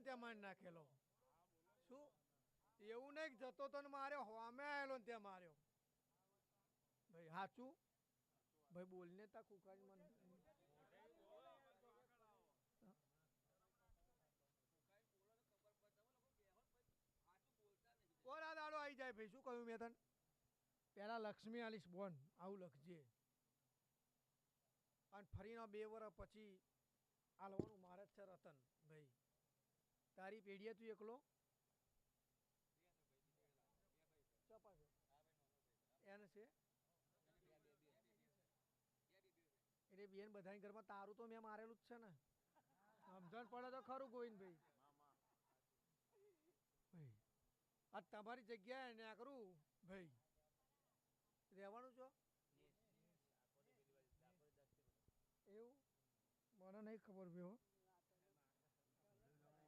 ને ત્યાં મારી નાખેલો. શું? એવું નહીં જતો તો માર્યો, હોમે આવેલો ને ત્યાં માર્યો. ભાઈ સાચું ભાઈ બોલને તા કુકારી મને. કોરા દાડો આવી જાય ભાઈ, શું કહ્યું મેં તને? પહેલાં લક્ષ્મી આલીશ બોન, આવું લખજે. અને ફરીના બે વર્ષ પછી આલવાનું મારે જ છે રતન, ભાઈ. તારી પેઢીએ તું એકલો? એને છે? એટલે બેન બધાની ઘરમાં તારું તો મેં મારેલું જ છે ને. સમજણ પડે તો ખરું ગોવિંદ ભાઈ ભાઈ આ તમારી જગ્યાએ ને આ કરું? ભાઈ, રહેવાનું છો? એવું? મને નહીં ખબર ભાઈ હો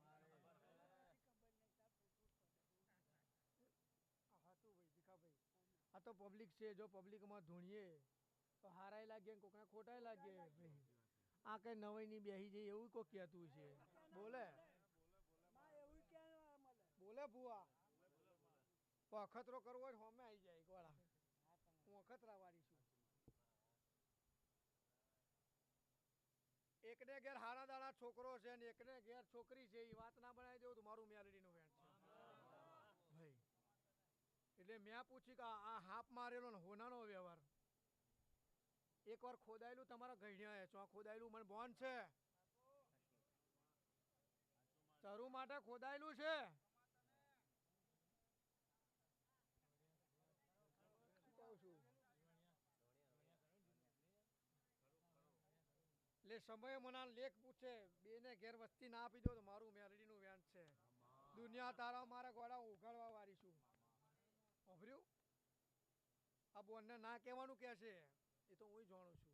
આ હાચું ભાઈ ભીખાભાઈ આ તો પબ્લિક છે, જો પબ્લિકમાં ધૂણીએ, તો હારાય લાગે કોકને ખોટાય લાગે. ભાઈ આ કઈ નવાઈ ની બેહી જાય એવું કોઈ કહેતું છે? બોલે. બોલે ભુવા. અખતરો કરવો હોય હોમે આવી જાય ગોળા હું અખતરા વાળી છું. એકને ઘેર હારા દાડા છોકરો છે ને એકને ઘેર છોકરી છે એ વાત ના બનાવી દેવું તો મારું મેલડીનું વેણ છે ભાઈ એટલે મેં પૂછ્યું કે આ હાપ મારેલો ને હોનાનો વ્યવહાર. એકવાર ખોદાયેલું તમારા ગઢિયા ચો ખોદાયેલું મને બોન છે. ચરુ માટે ખોદાયેલું છે. છું? લે, સમય મના લેખ પૂછે. બેને ઘેર વસ્તી ના આપી દો તો મારું મેલડીનું વેન છે. દુનિયા તારા મારા ગોળા ઉઘાડવા વાળી છું. અભર્યું આ બોનને ના કહેવાનું કે છે. એ તો હું જાણું છું.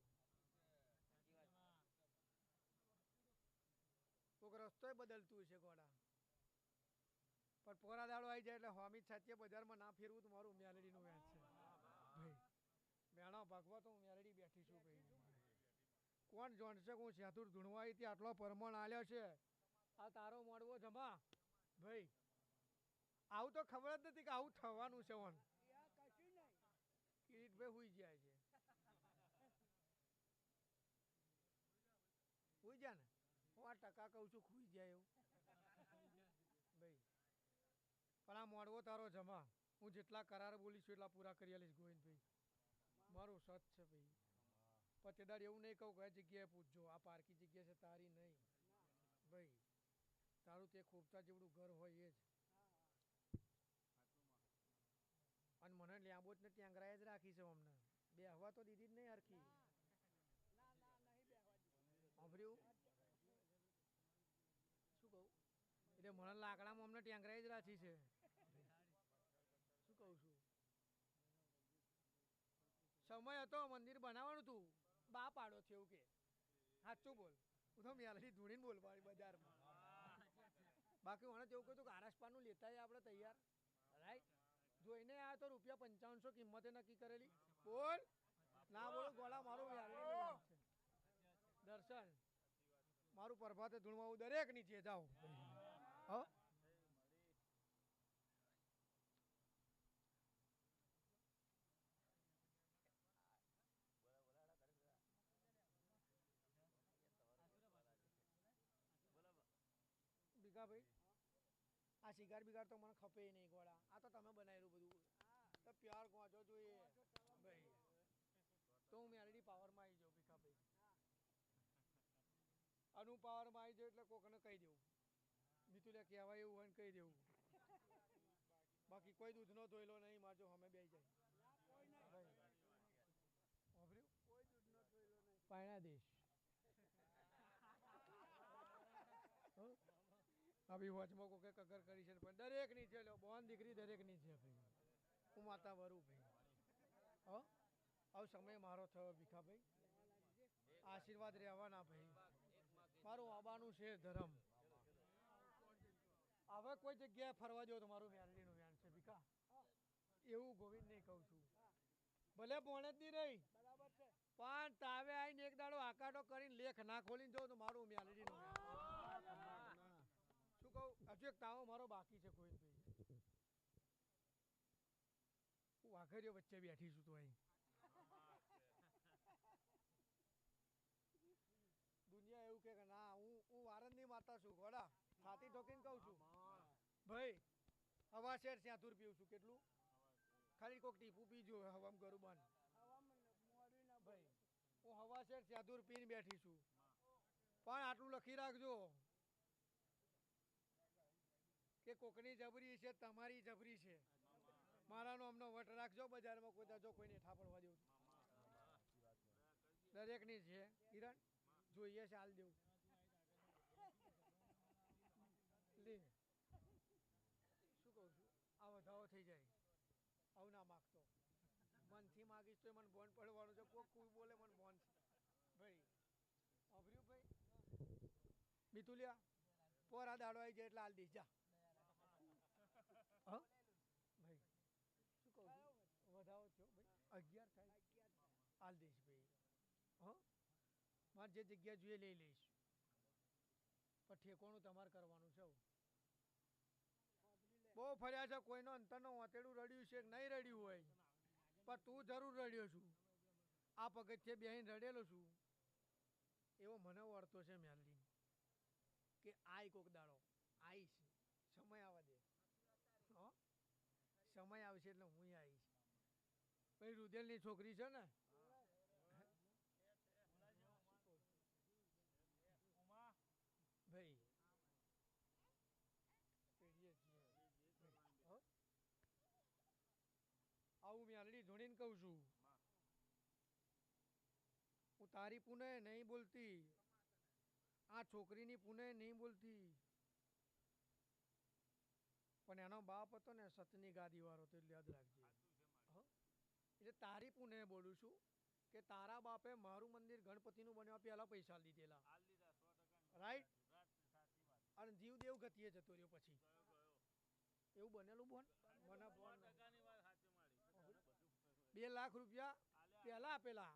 કોઈક રસ્તોય બદલતું છે ગોડા. પણ પોરા દાડો આવી જાય એટલે હોમી છાતીએ બજારમાં ના ફેરવું તો મારું મેલડીનું વેચ છે. ભાઈ, મેણા ભાગવા તો હું મેલડી બેઠી છું ભાઈ. કોણ જાણશે હું સેતુર ધૂણવાઈ આટલો પરમણ આલ્યો છે? આ તારો મોડવો જમા. ભાઈ આવું તો ખબર જ નથી કે આવું થવાનું છે ઓન. કિરીટભાઈ હુઈ જાય છે. હુઈ જા ને? હું આ ટકા કહું છું ખુઈ જાય એવું. ભાઈ, પણ આ મોડવો તારો જમા. હું જેટલા કરાર બોલી છું એટલા પૂરા કરી આલીશ ગોવિંદભાઈ. મારું સત છે ભાઈ. પતેદાર એવું નહીં કહું કયા જગ્યાએ પૂછજો, આ પારકી જગ્યા છે, તારી નહીં. ભાઈ, તારું તે ખોપચા જેવડું ઘર હોય એ જ અને જ ટેંગરાએ જ રાખી અમને. બે હવા તો દીધી જ નહીં હરખી. શું કહું? એટલે મને લાકડામાં અમને ટેંગરાએ જ રાખી છે. શું કહું છું? સમય હતો, મંદિર બનાવવાનું હતું. બા પાડો છે એવું કે. સાચું બોલ. હું તો મેલડી ધૂણીને બોલવાની બજારમાં. બાકી મને તેવું કહ્યું તું કે આરસપાનું લેતા આપણે તૈયાર. રાઈટ જોઈને આ તો રૂપિયા પંચાવનસો કિંમતે નક્કી કરેલી. બોલ. ના બોલો, ગોળા મારું દર્શન, મારું પ્રભાતે ધૂણવા હું દરેક નીચે જાઉં હો ભીખાભાઈ આ સિગાર બિગાર તો મને ખપે નહીં ગોળા. આ તો તમે બનાવેલું બધું. તો પ્યાર ગોંચો જોઈએ. ભાઈ તો હું મેલડી પાવરમાં આવી જાઉં ભીખાભાઈ. અનુ પાવરમાં આવી જાઉં એટલે કોકને કહી દેવું. મિતુલે કહેવાય એવું હોય ને કહી દેવું. બાકી કોઈ દૂધનો ધોયેલો નહીં મારજો અમે બે જાય. ભાઈ વાપર્યું? પાયણા દેશ હો? આ બી વચમાં કોકે કગર કરી છે પણ દરેકની છે બોન દીકરી દરેકની છે ભાઈ. હું માતા વરું ભાઈ. હો? આવો સમય મારો થયો ભીખાભાઈ આશીર્વાદ રહેવાના ભાઈ. મારું આબાનું છે ધર્મ. હવે કોઈ જગ્યાએ ફરવા જાવ તો મારું મેરડીનું વ્યાન છે ભીખા. એવું ગોવિંદ નહીં કહું છું. ભલે ભણે જ નહીં રહી. પણ તાવે આવીને એક દાડો આકાટો કરીને લેખ ના ખોલીને જાઉં તો મારું મેલડીનું વ્યાન તાવો મારો બાકી છે ગોવિંદભાઈ હું વાઘરીઓ વચ્ચે બેઠી છું તો અહીં. દુનિયા એવું કે, ના, હું હું વારંદી મારતા છું ઘોડા છાતી ઠોકીને કહું છું. ભાઈ, હવા શેર સ્યાતુર પીવું છું. કેટલું? ખાલી કોક ટીપું પીજો, હવામ ગરું બંધ. ભાઈ, હું હવા શેર સ્યાતુર પીને બેઠી છું. પણ આટલું લખી રાખજો. કે કોકની જબરી છે, તમારી જબરી છે. મારાનો અમનો વટ રાખજો બજારમાં કોઈ દાજો કોઈને ઠાપડવા દેવું. દરેકની છે. કિરણ, જોઈએ છે હાલ દેવું. લે. શું કહું છું? આ વધારો થઈ જાય. આવું ના માગતો. મનથી માગીશ તો મને બોન પડવાનું છે. કોઈ કોઈ બોલે મને બોન ભાઈ અભર્યું ભાઈ મિતુલિયા, પોરા દાડો આવી જાય એટલે હાલ દઈશ જા. ભાઈ, શું કહું છું? વધાવો છો, ભાઈ? અગિયાર થાય. હાલ દઈશ ભાઈ. હ? મારે જે જગ્યા જોઈએ લઈ લઈશ. પણ ઠેકોણું તમારે કરવાનું છે બહુ ફર્યા છે, કોઈનો અંતરનો વાતેડું રડ્યું છે કે નહીં રડ્યું હોય? પણ તું જરૂર રડ્યો છું. આ પગથિયે બેહીને રડેલો છું. એવો મને વળતો છે મેલડી, કે આય કોક દાડો આઈશ સમય આવવા સમય આવશે એટલે હું આવીશ. પછી રુદેલની છોકરી છે ને? ભાઈ. આવું મેં ભાઈ, મેલડી ધોણીને કહું છું. હું તારી પુને નહીં બોલતી. આ છોકરીની પુને નહીં બોલતી. પણ એનો બાપ હતો ને સતની ગાદી વાળો તો એટલે યાદ રાખજે. એટલે તારી પુને બોલું છું કે તારા બાપે મારું મંદિર ગણપતિનું બનવા પહેલા પૈસા લીધેલા. રાઈટ અને જીવ દેવ ગતિએ જતો રહ્યો પછી. એવું બનેલું બોન? મને બોન બે લાખ રૂપિયા પહેલા આપેલા.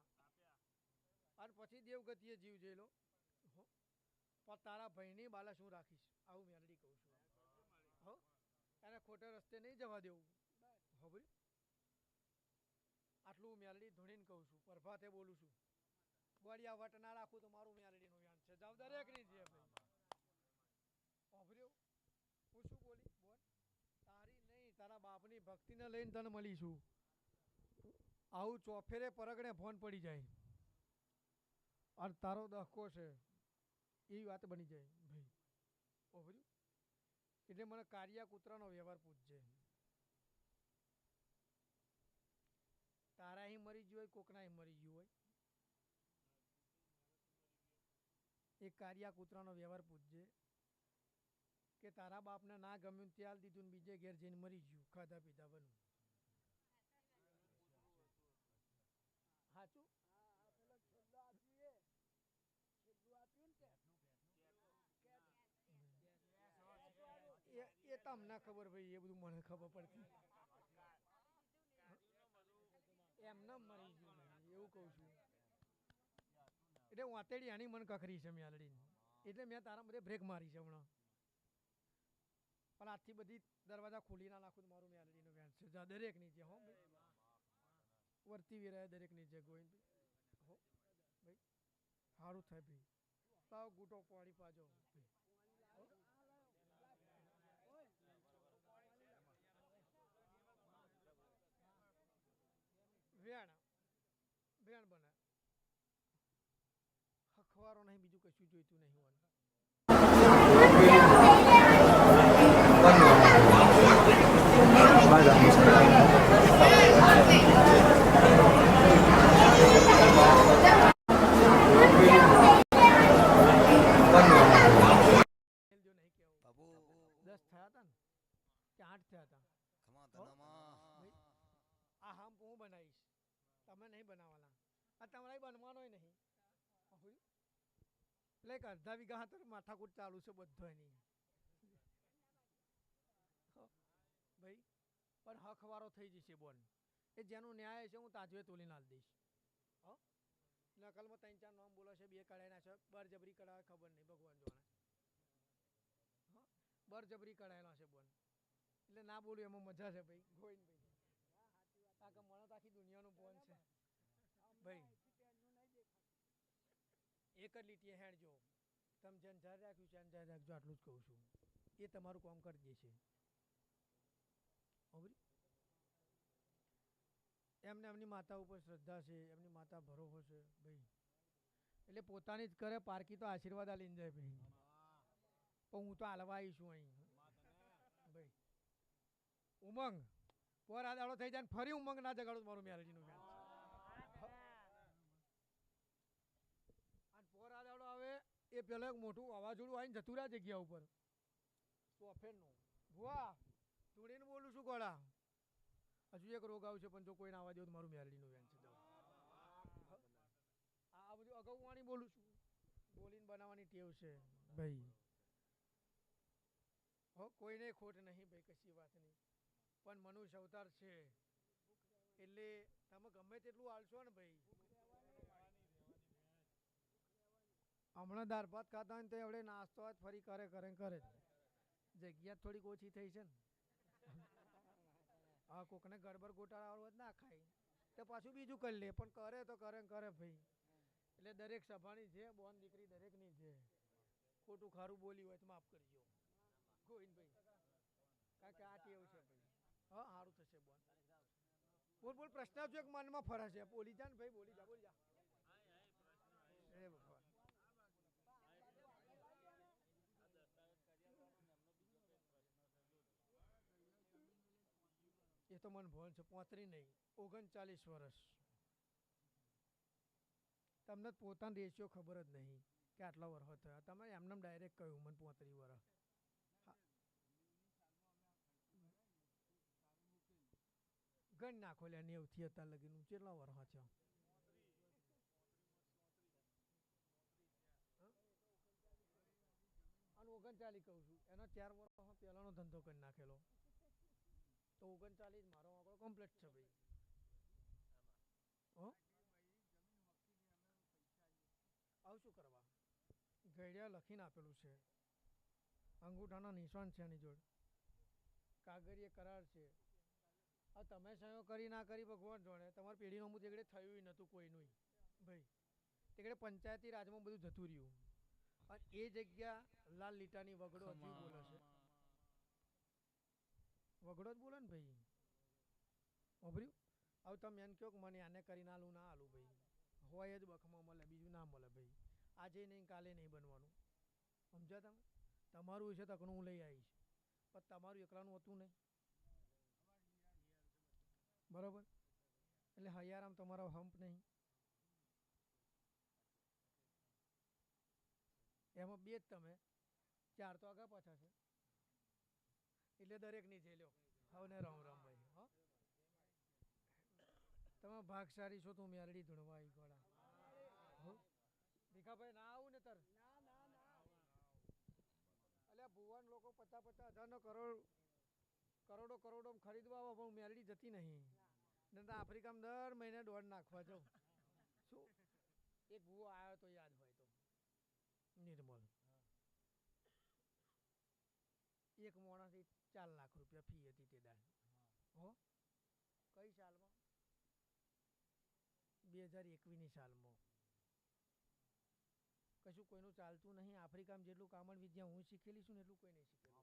અને પછી દેવગતિએ જીવ જેલો. હો? પણ તારા ભાઈની બાલા શું રાખીશ? આવું મેલડી કહું છું. હો? એને ખોટે રસ્તે નહીં જવા દેવું. હો આટલું મેલડી ધૂણીને કહું છું પ્રભાતે બોલું છું. ગોળિયા વટ ના રાખું તો મારું મેલડીનું વ્યાન છે. જાવ દરેકની છે ભાઈ. ઓભર્યો હું શું બોલી? બોલ. તારી નહીં તારા બાપની ભક્તિને લઈને તને મળીશું. આવું ચોફેરે પરગણે ફોન પડી જાય. અને તારો દહકો છે. એવી વાત બની જાય ભાઈ. ઓભર્યું એટલે મને કારિયા કૂતરાનો વ્યવહાર પૂછજે. તારા અહીં મરી ગયું હોય કોકના અહીં મરી ગયું હોય. એ કારિયા કૂતરાનો વ્યવહાર પૂછજે કે તારા બાપને ના ગમ્યું ત્યાં દીધું બીજે ઘેર જઈને મરી ગયું, ખાધા પીધા બનું સાચું એ એ તમને ખબર ભાઈ એ બધું મને ખબર પડતી. એમને મરી ગયું એવું કહું છું. એટલે વાતેડી આની મન કખરી છે મ્યાલડી એટલે મેં તારા બધે બ્રેક મારી છે હમણાં. પણ આજથી બધી દરવાજા ખોલી ના નાખું મારું મેલડીનું વ્યાન છે. દરેકની છે, હો, ભાઈ. વર્તી વિરાય દરેકની છે ગોવિંદભાઈ હો, ભાઈ. સારું થાય, ભાઈ. તાવ ગૂટો પાડી પાજો ભાઈ હો? વેણ વેણ બને હખવારો નહીં બીજું કશું જોઈતું નહીં હોવાનું જો નહીં કેવું બાપુ દસ થયા હતા ને કે આઠ થયા હતા ખમા હો? તનામાં આ હામ હું બનાવીશ તમે નહીં બનાવવાના આ તમારે બનવાનો નહીં હોય? એટલે એક અડધા વીઘા હાથર માથાકૂટ ચાલુ છે બધો એની ભાઈ, પણ હકવારો થઈ જશે બોન એ જેનું ન્યાય છે હું તાજવે તોલી નાલ દઈશ. હો, નકલમાં ત્રણ ચાર નામ બોલો છે, બે કઢાઈ છે બરજબરી કઢાવે ખબર નહીં, ભગવાન જોણે હો બરજબરી કઢાયેલા છે બોન એટલે ના બોલું એમાં મજા છે ભાઈ, ગોવિંદભાઈ. કારણ કે મને આખી દુનિયાનું બોન છે. ભાઈ એક જ લીટીએ હેણજો. તમે જેને જાર રાખ્યું છે એન રાખજો, આટલું જ કહું છું. એ તમારું કામ કરી દેશે ખબર એમને એમની માતા ઉપર શ્રદ્ધા છે, એમની માતા ભરોસો છે, ભાઈ. એટલે પોતાની જ કરે, પારકી તો આશીર્વાદ આલીને જાય ભાઈ. પણ હું તો હાલવા છું અહીં. ભાઈ. ઉમંગ. પોર આ દાડો થઈ જાય ફરી ઉમંગ ના જગાડું મારું મેરેજીનું ફેન અને પોર આ દાડો આવે એ પહેલાં એક મોટું વાવાઝોડું આવીને જતું રહ્યા જગ્યા ઉપર. સોફેનનું ભુવા ધૂળીને બોલું છું ગોળા. હજુ એક રોગ આવશે પણ જો કોઈને આવવા દેવું તો મારું મેરડીનું વેન છે આ બધું અગાઉ વાણી બોલું છું. બોલીને બનાવવાની ટેવ છે. ભાઈ. હો, કોઈને ખોટ નહીં, ભાઈ, કશી વાત નહીં. પણ મનુષ્ય અવતાર છે. એટલે તમે ગમે તેટલું આલશો ને, ભાઈ હમણાં દાળ ભાત ખાતા હોય ને તો એવડે નાસ્તો હોય ફરી કરે કરે કરે. જગ્યા થોડીક ઓછી થઈ છે ને. હા કોકને ગડબડ ગોટાળા વાળું હોય ના ખાય. તો પાછું બીજું કરી લે પણ કરે તો કરે ને કરે ભાઈ. એટલે દરેક સભાની છે બોન દીકરી દરેકની છે. ખોટું ખારું બોલી હોય તો માફ કરજો. ગોવિંદભાઈ કારણ કે આ કેવું છે ભાઈ. હા સારું થશે બોન. બોલ બોલ પ્રશ્ન જો એક મનમાં ફરે છે બોલી જા ને ભાઈ બોલી જા બોલી જા એ ભગવાન એ તો મને ભણ છે, પોતરી નહીં, ઓગણચાલીસ વર્ષ. તમને પોતાનો રેશિયો ખબર જ નહીં કે આટલા વર્ષ થયા. તમે એમને ડાયરેક્ટ કહ્યું મને પોતરી વર્ષ. ગણ નાખો લે, નેવથી અત્યાર લગીનું. કેટલા વર્ષ છે અને ઓગણચાલીસ કહું છું. એનો ચાર વર્ષ પહેલાનો ધંધો કરી નાખેલો. તો ઓગણચાલીસ, મારો આંકડો કમ્પ્લીટ છે ભાઈ. આવું શું કરવા. ઘડિયા લખીને આપેલું છે. અંગૂઠાના નિશાન છે એની જોડે. કાગરીય કરાર છે. આ તમે સહયો કરી ના કરી ભગવાન જોડે તમારી પેઢીનું અમુક તેગડે થયું નહોતું કોઈનું ભાઈ તેકડે પંચાયતી રાજમાં બધું જતું રહ્યું. અને એ જગ્યા લાલ લીટાની વગડો હજી બોલે છે. વગડો જ બોલે ને ભાઈ. ઓભર્યું હવે તમે એમ કહો કે મને આને કરીને આલું, ના આલું ભાઈ. હોય જ બખમાં મળે, બીજું ના મળે ભાઈ. આજે નહીં, કાલે નહીં બનવાનું. સમજ્યા તમે? તમારું છે તકનું હું લઈ આવીશ. પણ તમારું એકલાનું હતું નહીં. બરાબર? એટલે હૈયારામ તમારો હંપ નહીં. એમાં બે જ તમે. ચાર તો આગા પાછા છે. એટલે દરેકની છે હવે રામ રામ ભાઈ હો. તમે ભાગશાળી છો તું મેરડી ધૂણવા આવી ગોળા. ભીખાભાઈ ના આવું ને તર. અલ્યા ભુવન લોકો પચાસ પચાસ હજારનો કરોડ કરોડો કરોડો ખરીદવા આવો પણ મેરડી જતી નહીં. ને આફ્રિકામાં દર મહિને દોડ નાખવા જાઉં. શું? એક ભૂવો આવ્યો તો યાદ હોય તો. નિર્મલ. એક માણસથી ચાર લાખ રૂપિયા ફી હતી તે દાડ હો કઈ સાલમાં બે હજાર એકવીસની સાલમાં કશું કોઈનું ચાલતું નહીં આફ્રિકામાં જેટલું કામણ વિદ્યા હું શીખેલી છું ને એટલું કોઈ નહીં શીખેલું.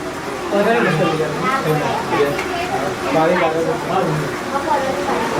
પાણી કે બોલો હા